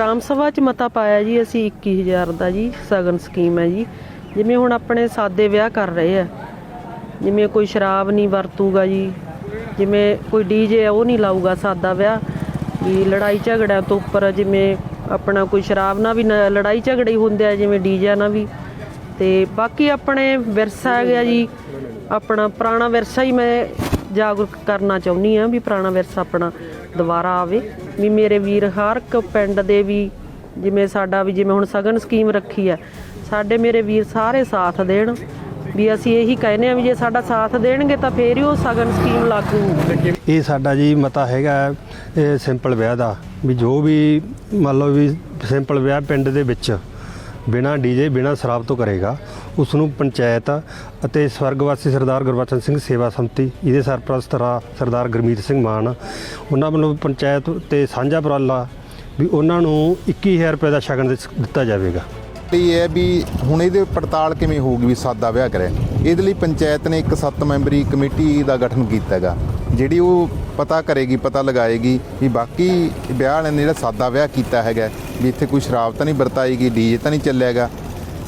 Gram ਸਭਾ 'ਚ ਮਤਾ ਪਾਇਆ ਜੀ, ਅਸੀਂ 21000 ਦਾ ਜੀ, ਸਗਨ ਸਕੀਮ ਹੈ ਜੀ। ਜਿਵੇਂ ਹੁਣ ਆਪਣੇ ਸਾਦੇ ਵਿਆਹ ਕਰ ਰਹੇ ਆ। ਜਿਵੇਂ ਕੋਈ ਸ਼ਰਾਬ ਨਹੀਂ ਵਰਤੂਗਾ ਜੀ, ਜਿਵੇਂ ਕੋਈ ਡੀਜੇ ਉਹ ਨਹੀਂ ਲਾਊਗਾ ਸਾਦਾ ਵਿਆਹ। ਵੀ ਲੜਾਈ ਝਗੜਿਆਂ ਤੋਂ ਉੱਪਰ ਜਿਵੇਂ ਆਪਣਾ ਕੋਈ ਸ਼ਰਾਬ ਨਾਲ ਵੀ ਲੜਾਈ ਝਗੜੇ ਹੀ ਹੁੰਦੇ ਆ, ਜਿਵੇਂ ਡੀਜੇ ਨਾਲ ਵੀ। ਤੇ ਬਾਕੀ ਆਪਣੇ ਵਿਰਸਾ ਹੈਗਾ ਜੀ, ਆਪਣਾ ਪੁਰਾਣਾ ਵਿਰਸਾ ਹੀ ਮੈਂ ਜਾਗਰੂਕ ਕਰਨਾ ਚਾਹੁੰਦੀ ਆ ਵੀ ਪੁਰਾਣਾ ਵਿਰਸਾ ਆਪਣਾ ਦੁਬਾਰਾ ਆਵੇ। ਵੀ ਮੇਰੇ ਵੀਰ ਹਰ ਇੱਕ ਪਿੰਡ ਦੇ ਵੀ ਜਿਵੇਂ ਸਾਡਾ ਵੀ ਜਿਵੇਂ ਹੁਣ ਸਗਨ ਸਕੀਮ ਰੱਖੀ ਆ ਸਾਡੇ ਮੇਰੇ ਵੀਰ ਸਾਰੇ ਸਾਥ ਦੇਣ। ਵੀ ਅਸੀਂ ਇਹੀ ਕਹਿੰਦੇ ਆ ਵੀ ਜੇ ਸਾਡਾ ਸਾਥ ਦੇਣਗੇ ਤਾਂ ਫੇਰ ਹੀ ਉਹ ਸਗਨ ਸਕੀਮ ਲਾਗੂ ਇਹ ਸਾਡਾ ਜੀ ਮਤਾ ਹੈਗਾ ਇਹ ਸਿੰਪਲ ਵਿਆਹ ਦਾ। ਵੀ ਜੋ ਵੀ ਮੰਨ ਲਓ ਵੀ ਸਿੰਪਲ ਵਿਆਹ ਪਿੰਡ ਦੇ ਵਿੱਚ ਬਿਨਾ ਡੀਜੇ, ਬਿਨਾ ਸ਼ਰਾਬ ਤੋਂ ਕਰੇਗਾ। ਉਸ ਨੂੰ ਪੰਚਾਇਤ ਅਤੇ ਸਵਰਗਵਾਸੀ ਸਰਦਾਰ ਗੁਰਬਚਨ ਸਿੰਘ ਸੇਵਾ ਸੰਮਤੀ, ਇਹਦੇ ਸਰਪ੍ਰਸਤ ਰਾ, ਸਰਦਾਰ ਗੁਰਮੀਤ ਸਿੰਘ ਮਾਨ, ਉਹਨਾਂ ਵੱਲੋਂ ਪੰਚਾਇਤ ਤੇ ਸਾਂਝਾ ਉਪਰਾਲਾ ਵੀ ਉਹਨਾਂ ਨੂੰ 21000 ਰੁਪਏ ਦਾ ਸ਼ਗਨ ਦਿੱਤ- ਦਿੱਤਾ ਜਾਵੇਗਾ। ਇਹ ਹੈ ਵੀ ਹੁਣ ਇਹਦੇ ਪੜਤਾਲ ਕਿਵੇਂ ਹੋਊਗੀ ਵੀ ਸਾਦਾ ਵਿਆਹ ਕਰੇ? ਇਹਦੇ ਲਈ ਪੰਚਾਇਤ ਨੇ ਇੱਕ ਸੱਤ ਮੈਂਬਰੀ ਕਮੇਟੀ ਦਾ ਗਠਨ ਕੀਤਾ ਹੈਗਾ। ਜਿਹੜੀ ਉਹ ਪਤਾ ਕਰੇਗੀ, ਪਤਾ ਲਗਾਏਗੀ ਵੀ ਬਾਕੀ ਵਿਆਹ ਵਾਲਿਆਂ ਨੇ ਜਿਹੜਾ ਸਾਦਾ ਵਿਆਹ ਕੀਤਾ ਹੈਗਾ, ਵੀ ਇੱਥੇ ਕੋਈ ਸ਼ਰਾਬ ਤਾਂ ਨਹੀਂ ਵਰਤਾਏਗੀ, ਡੀਜੇ ਤਾਂ ਨਹੀਂ ਚੱਲਿਆਗਾ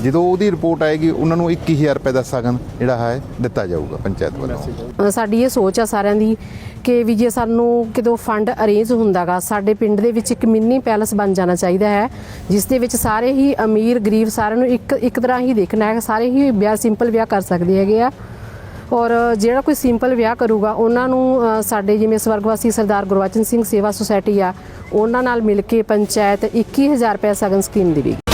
ਜਦੋਂ ਉਹਦੀ ਰਿਪੋਰਟ ਆਏਗੀ, ਉਹਨਾਂ ਨੂੰ 21000 ਰੁਪਏ ਦਾ ਸਗਨ ਜਿਹੜਾ ਹੈ ਦਿੱਤਾ ਜਾਊਗਾ ਪੰਚਾਇਤ ਵੱਲੋਂ। ਸਾਡੀ ਇਹ ਸੋਚ ਆ ਸਾਰਿਆਂ ਦੀ ਕਿ ਵੀ ਜੇ ਸਾਨੂੰ ਕਿਦੋਂ ਫੰਡ ਅਰੇਂਜ ਹੁੰਦਾਗਾ, ਸਾਡੇ ਪਿੰਡ ਦੇ ਵਿੱਚ ਇੱਕ ਮਿੰਨੀ ਪੈਲਸ ਬਣ ਜਾਣਾ ਚਾਹੀਦਾ ਹੈ, ਜਿਸ ਦੇ ਵਿੱਚ ਸਾਰੇ ਹੀ ਅਮੀਰ, ਗਰੀਬ ਸਾਰਿਆਂ ਨੂੰ ਇੱਕ ਇੱਕ ਤਰ੍ਹਾਂ ਹੀ ਦੇਖਣਾ ਹੈ, ਸਾਰੇ ਹੀ ਵਿਆਹ ਸਿੰਪਲ ਵਿਆਹ ਕਰ ਸਕਦੇ ਹੈਗੇ ਆ। ਔਰ ਜਿਹੜਾ ਕੋਈ ਸਿੰਪਲ ਵਿਆਹ ਕਰੂਗਾ, ਉਹਨਾਂ ਨੂੰ ਸਾਡੇ ਜਿਵੇਂ ਸਵਰਗਵਾਸੀ ਸਰਦਾਰ ਗੁਰਬਚਨ ਸਿੰਘ ਸੇਵਾ ਸੁਸਾਇਟੀ ਆ, ਉਹਨਾਂ ਨਾਲ ਮਿਲ ਕੇ ਪੰਚਾਇਤ 21000 ਰੁਪਏ ਸਗਨ ਸਕੀਮ ਦੇਵੇਗੀ